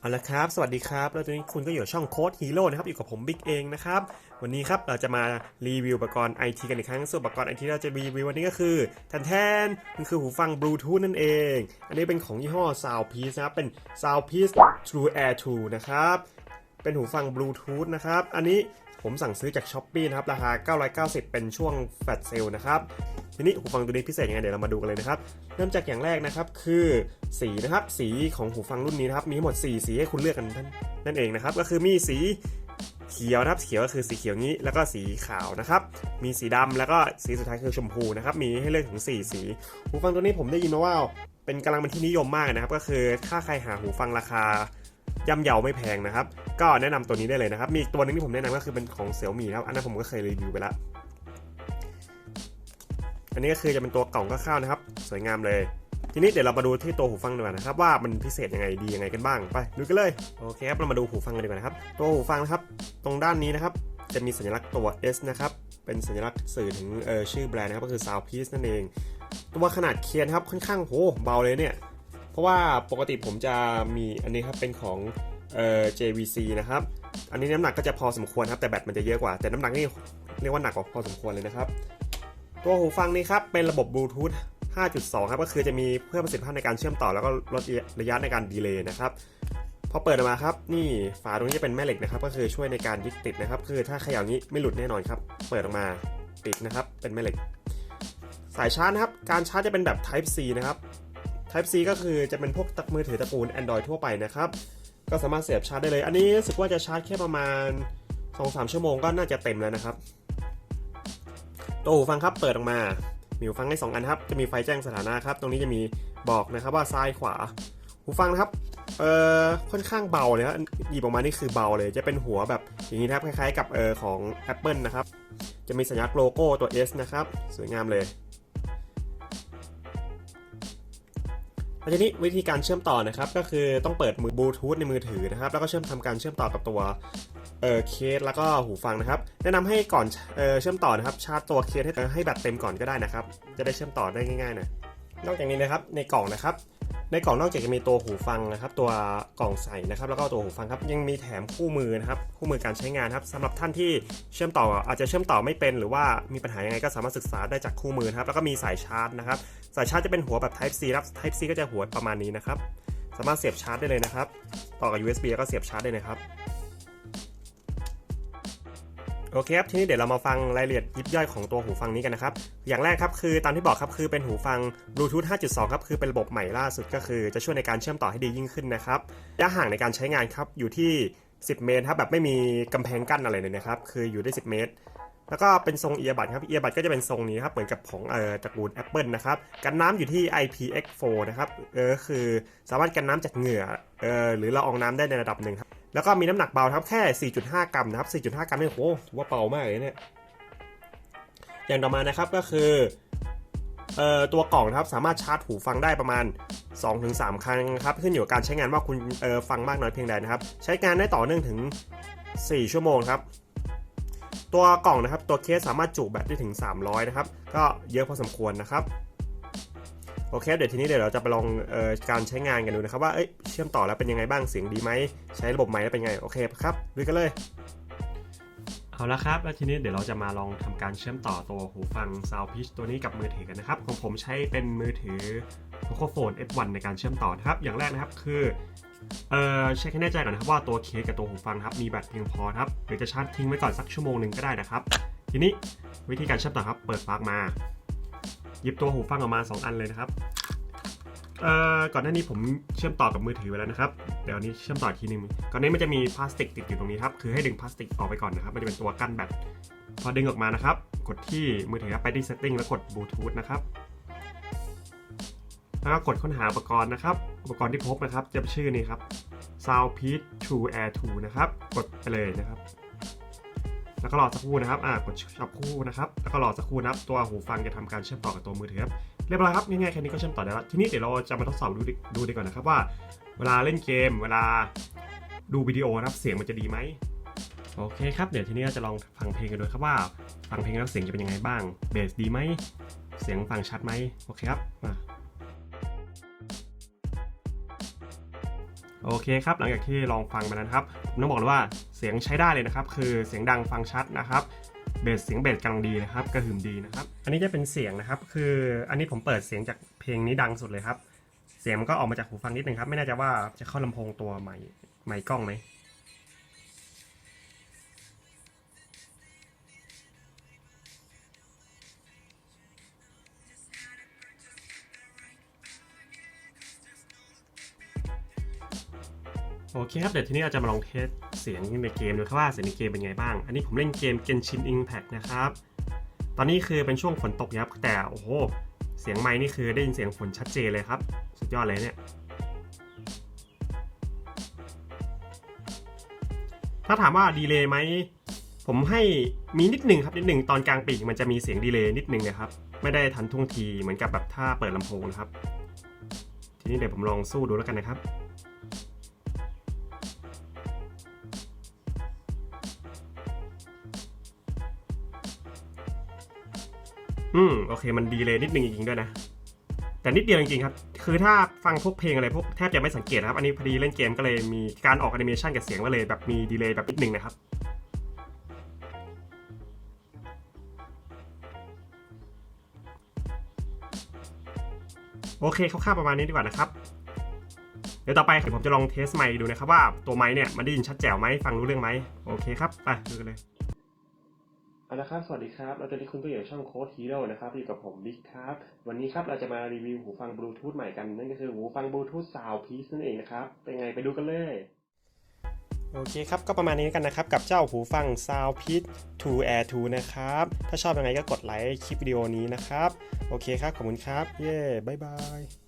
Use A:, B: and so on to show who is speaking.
A: เอาละครับ สวัสดีครับ แล้วตอนนี้คุณก็อยู่ช่องโค้ดฮีโร่นะครับ อยู่กับผมบิ๊กเองนะครับ วันนี้ครับ เราจะมารีวิวอุปกรณ์ไอทีกันอีกครั้ง ส่วนอุปกรณ์ไอทีเราจะรีวิววันนี้ก็คือแทนแทนมันคือหูฟังบลูทูธนั่นเอง อันนี้เป็นของยี่ห้อ Soundpiece นะครับ เป็น Soundpiece True Air 2 นะครับ เป็นหูฟังบลูทูธนะครับ อันนี้ผมสั่งซื้อจาก s h อ p e e นะครับ ราคา 990 เป็นช่วงแฟลชเซลนะครับ ทีนี้หูฟังตัวนี้พิเศษยังไงเดี๋ยวเรามาดูกันเลยนะครับ เริ่มจากอย่างแรกนะครับคือสีนะครับสีของหูฟังรุ่นนี้นะครับมีทั้งหมด 4 สีให้คุณเลือกกันนั่นนั่นเองนะครับ ก็คือมีสีเขียวนะครับเขียวก็คือสีเขียวนี้แล้วก็สีขาวนะครับ มีสีดำแล้วก็สีสุดท้ายคือชมพูนะครับ มีให้เลือกถึง 4 สีหูฟังตัวนี้ผมได้ยินมาว่าเป็นกำลังเป็นที่นิยมมากนะครับ ก็คือถ้าใครหาหูฟังราคาย่ำเยาไม่แพงนะครับ ก็แนะนำตัวนี้ได้เลยนะครับ มีอีกตัวหนึงที่ผมแนะนำก็คือเป็นของเสี่ยวมี่ครับ อันนั้นผมก็เคยรีวิวไปแล้ว อันนี้ก็คือจะเป็นตัวกล่องก็ข้าวๆนะครับ สวยงามเลย ทีนี้เดี๋ยวเรามาดูที่ตัวหูฟังดีกว่านะครับ ว่ามันพิเศษยังไงดียังไงกันบ้างไปดูกันเลยโอเคครับเรามาดูหูฟังกันดีกว่านะครับ ตัวหูฟังนะครับ ตรงด้านนี้นะครับ จะมีสัญลักษณ์ตัว S นะครับเป็นสัญลักษณ์สื่อถึงเออชื่อแบรนด์นะครับก็คือ Soundpiece นั่นเอง ตัวขนาดเคียนครับค่อนข้างโหเบาเลยเนี่ย เพราะว่าปกติผมจะมีอันนี้ครับเป็นของเอ่อ JVC นะครับ อันนี้น้ำหนักก็จะพอสมควรครับแต่แบตมันจะเยอะกว่าแต่น้ำหนักนี่เรียกว่าหนักกว่าพอสมควรเลยนะครับ ตัวหูฟังนี้ครับเป็นระบบบลูทูธ5.2 ครับก็คือจะมีเพิ่มประสิทธิภาพในการเชื่อมต่อแล้วก็ลดระยะในการดีเลย์นะครับพอเปิดออกมาครับนี่ฝาตรงนี้จะเป็นแม่เหล็กนะครับ ก็คือช่วยในการยึดติดนะครับ คือถ้าขย่านี้ไม่หลุดแน่นอนครับ เปิดออกมาปิดนะครับ เป็นแม่เหล็ก สายชาร์จนะครับ การชาร์จจะเป็นแบบ Type C นะครับ Type C ก็คือจะเป็นพวกตักมือถือตระกูล Android ทั่วไปนะครับ ก็สามารถเสียบชาร์จได้เลย อันนี้รู้สึกว่าจะชาร์จแค่ประมาณ 2-3 ชั่วโมงก็น่าจะเต็มแล้วนะครับ ตัวหูฟังครับเปิดออกมามีหูฟังให้2อันครับ จะมีไฟแจ้งสถานะครับ ตรงนี้จะมีบอกนะครับว่าซ้ายขวา หูฟังนะครับ เอ่อ ค่อนข้างเบาเลยครับหยิบออกมานี่คือเบาเลย จะเป็นหัวแบบอย่างนี้นะครับ คล้ายๆ กับเออของ Apple นะครับ จะมีสัญลักษณ์โลโก้ตัว S นะครับ สวยงามเลยแล้วทีนี้วิธีการเชื่อมต่อนะครับ ก็คือต้องเปิดมือบลูทูธในมือถือนะครับ แล้วก็เชื่อมทำการเชื่อมต่อกับตัว เออเคสแล้วก็หูฟังนะครับ แนะนำให้ก่อนเออเชื่อมต่อนะครับ ชาร์จตัวเคสให้ให้แบตเต็มก่อนก็ได้นะครับ จะได้เชื่อมต่อได้ง่ายๆนะนอกจากนี้นะครับในกล่องนะครับ ในกล่องนอกจากจะมีตัวหูฟังนะครับ ตัวกล่องใส่นะครับ แล้วก็ตัวหูฟังครับยังมีแถมคู่มือนะครับคู่มือการใช้งานครับสำหรับท่านที่เชื่อมต่ออาจจะเชื่อมต่อไม่เป็น หรือว่ามีปัญหายังไงก็สามารถศึกษาได้จากคู่มือนะครับแล้วก็มีสายชาร์จนะครับ สายชาร์จจะเป็นหัวแบบ Type C ครับ Type C ก็จะหัวประมาณนี้นะครับสามารถเสียบชาร์จได้เลยนะครับ ต่อกับ USB แล้วก็เสียบชาร์จได้เลยครับ โอเคครับทีนี้เดี๋ยวเรามาฟังรายละเอียดยิบย่อยของตัวหูฟังนี้กันนะครับ อย่างแรกครับคือตามที่บอกครับคือเป็นหูฟัง Bluetooth 5.2 ครับคือเป็นระบบใหม่ล่าสุดก็คือ จะช่วยในการเชื่อมต่อให้ดียิ่งขึ้นนะครับระยะห่างในการใช้งานครับอยู่ที่ 10 เมตรครับแบบไม่มีกำแพงกั้นอะไรเลยนะครับคืออยู่ได้ 10 เมตร แล้วก็เป็นทรงเอียบัดครับเอียบัดก็จะเป็นทรงนี้ครับเหมือนกับของเอ่อตระกูล Apple นะครับกันน้ำอยู่ที่ IPX4 นะครับเออคือสามารถกันน้ำจากเหงื่อเออหรือละอองน้ำได้ในระดับหนึ่งครับ แล้วก็มีน้ำหนักเบาครับแค่ 4.5 กรัมนะครับ 4.5 กรัมนี่โหถือว่าเบามากเลยเนี่ย อย่างต่อมานะครับก็คือเอ่อตัวกล่องนะครับสามารถชาร์จหูฟังได้ประมาณ 2-3 ครั้งครับขึ้นอยู่กับการใช้งานว่าคุณเอ่อฟังมากน้อยเพียงใดนะครับ ใช้งานได้ต่อเนื่องถึง 4 ชั่วโมงครับ ตัวกล่องนะครับตัวเคสสามารถจุแบตได้ถึง 300 นะครับ ก็เยอะพอสมควรนะครับ โอเค เดี๋ยวทีนี้เดี๋ยวเราจะไปลองออการใช้งานกันดูนะครับว่าเอ้ยเชื่อมต่อแล้วเป็นยังไงบ้างเสียงดีไหมใช้ระบบใหม่แล้วเป็นยังไงโอเคครับดูกันเลยเอาละครับแล้วทีนี้เดี๋ยวเราจะมาลองทำการเชื่อมต่อตัวหูฟัง Soundpeach ตัวนี้กับมือถือกันนะครับของผมใช้เป็นมือถือ Pocophone F1 ในการเชื่อมต่อนะครับ อย่างแรกนะครับคือเอ่อเช็คให้แน่ใจก่อนนะครับว่าตัวเคสกับตัวหูฟังครับมีแบตเพียงพอครับหรือจะชาร์จทิ้งไว้ก่อนสักชั่วโมงหนึ่งก็ได้นะครับ ทีนี้วิธีการเชื่อมต่อครับเปิดปลั๊กมา ยิบตัวหูฟังออกมา 2 อันเลยนะครับเอ่อก่อนหน้านี้ผมเชื่อมต่อกับมือถือไว้แล้วนะครับ เดี๋ยวนี้เชื่อมต่ออีกทีหนึงก่อนนี้มันจะมีพลาสติกติดอยู่ตรงนี้ครับ คือให้ดึงพลาสติกออกไปก่อนนะครับ มันจะเป็นตัวกั้นแบต พอดึงออกมานะครับ กดที่มือถือไปที่ setting แล้วกดบลูทูธนะครับ แล้วก็กดค้นหาอุปกรณ์นะครับ อุปกรณ์ที่พบนะครับ จะเป็นชื่อนี้ครับ sound p e a c True Air 2นะครับ กดไปเลยนะครับ แล้วก็รอสักครู่นะครับ อ่ากดชับคู่นะครับ แล้วก็รอสักครู่นะครับ ตัวหูฟังจะทำการเชื่อมต่อกับตัวมือถือครับ เรียบร้อยครับ ง่ายๆแค่นี้ก็เชื่อมต่อได้แล้ว ทีนี้เดี๋ยวเราจะมาทดสอบดูดิดูดีก่อนนะครับว่า เวลาเล่นเกม เวลาดูวิดีโอนะครับ เสียงมันจะดีไหมโอเคครับ เดี๋ยวทีนี้เราจะลองฟังเพลงกันดูครับว่า ฟังเพลงแล้วเสียงจะเป็นยังไงบ้าง เบสดีไหม เสียงฟังชัดไหมโอเคครับมา โอเคครับหลังจากที่ลองฟังมาแล้นะครับผมต้องบอกเลยว่าเสียงใช้ได้เลยนะครับ คือเสียงดังฟังชัดนะครับเบสเสียงเบสกำลังดีนะครับกระหึ่มดีนะครับ อันนี้จะเป็นเสียงนะครับ คืออันนี้ผมเปิดเสียงจากเพลงนี้ดังสุดเลยครับ เสียงมันก็ออกมาจากหูฟังนิดนึงครับ ไม่แน่ใจว่าจะเข้าลำโพงตัวใหม่ใหม่กล้องไหม โอเคครับ เดี๋ยวทีนี้เราจะมาลองเทสเสียงในเกมดูครับว่าเสียงในเกมเป็นไงบ้าง อันนี้ผมเล่นเกม Genshin Impact นะครับ ตอนนี้คือเป็นช่วงฝนตกครับ แต่โอ้โห เสียงไม้นี่คือได้ยินเสียงฝนชัดเจนเลยครับ สุดยอดเลยเนี่ย ถ้าถามว่าดีเลย์ไหม ผมให้มีนิดหนึ่งครับนิดหนึ่งตอนกลางปีกมันจะมีเสียงดีเลย์นิดหนึ่งนะครับ ไม่ได้ทันท่วงทีเหมือนกับแบบถ้าเปิดลำโพงนะครับ ทีนี้เดี๋ยวผมลองสู้ดูแล้วกันนะครับ อืมโอเคมันดีเลยนิดนึงจริงๆด้วยนะ แต่นิดเดียวจริงๆครับ คือถ้าฟังพวกเพลงอะไรพวกแทบจะไม่สังเกตนะครับ อันนี้พอดีเล่นเกมก็เลยมีการออกแอนิเมชันกับเสียงก็เลยแบบมีดีเลย์แบบนิดนึงนะครับโอเคคร่าวๆประมาณนี้ดีกว่านะครับ เดี๋ยวต่อไปผมจะลองเทสไมค์ดูนะครับว่าตัวไมค์เนี่ยมันได้ยินชัดแจ๋วไหมฟังรู้เรื่องไหมโอเคครับ ไปดูกันเลย เอาละครับ สวัสดีครับ เราจะได้คุณก็อยู่ช่องโค้ดฮีโร่นะครับ อยู่กับผมบิ๊กครับ วันนี้ครับเราจะมารีวิวหูฟังบลูทูธใหม่กัน นั่นก็คือหูฟังบลูทูธซาวพีซนั่นเองนะครับ เป็นไงไปดูกันเลย โอเคครับ ก็ประมาณนี้กันนะครับ กับเจ้าหูฟัง Soundpeace 2 Air 2นะครับ ถ้าชอบยังไงก็กดไลค์คลิปวิดีโอนี้นะครับ โอเคครับ ขอบคุณครับ เย้บายบาย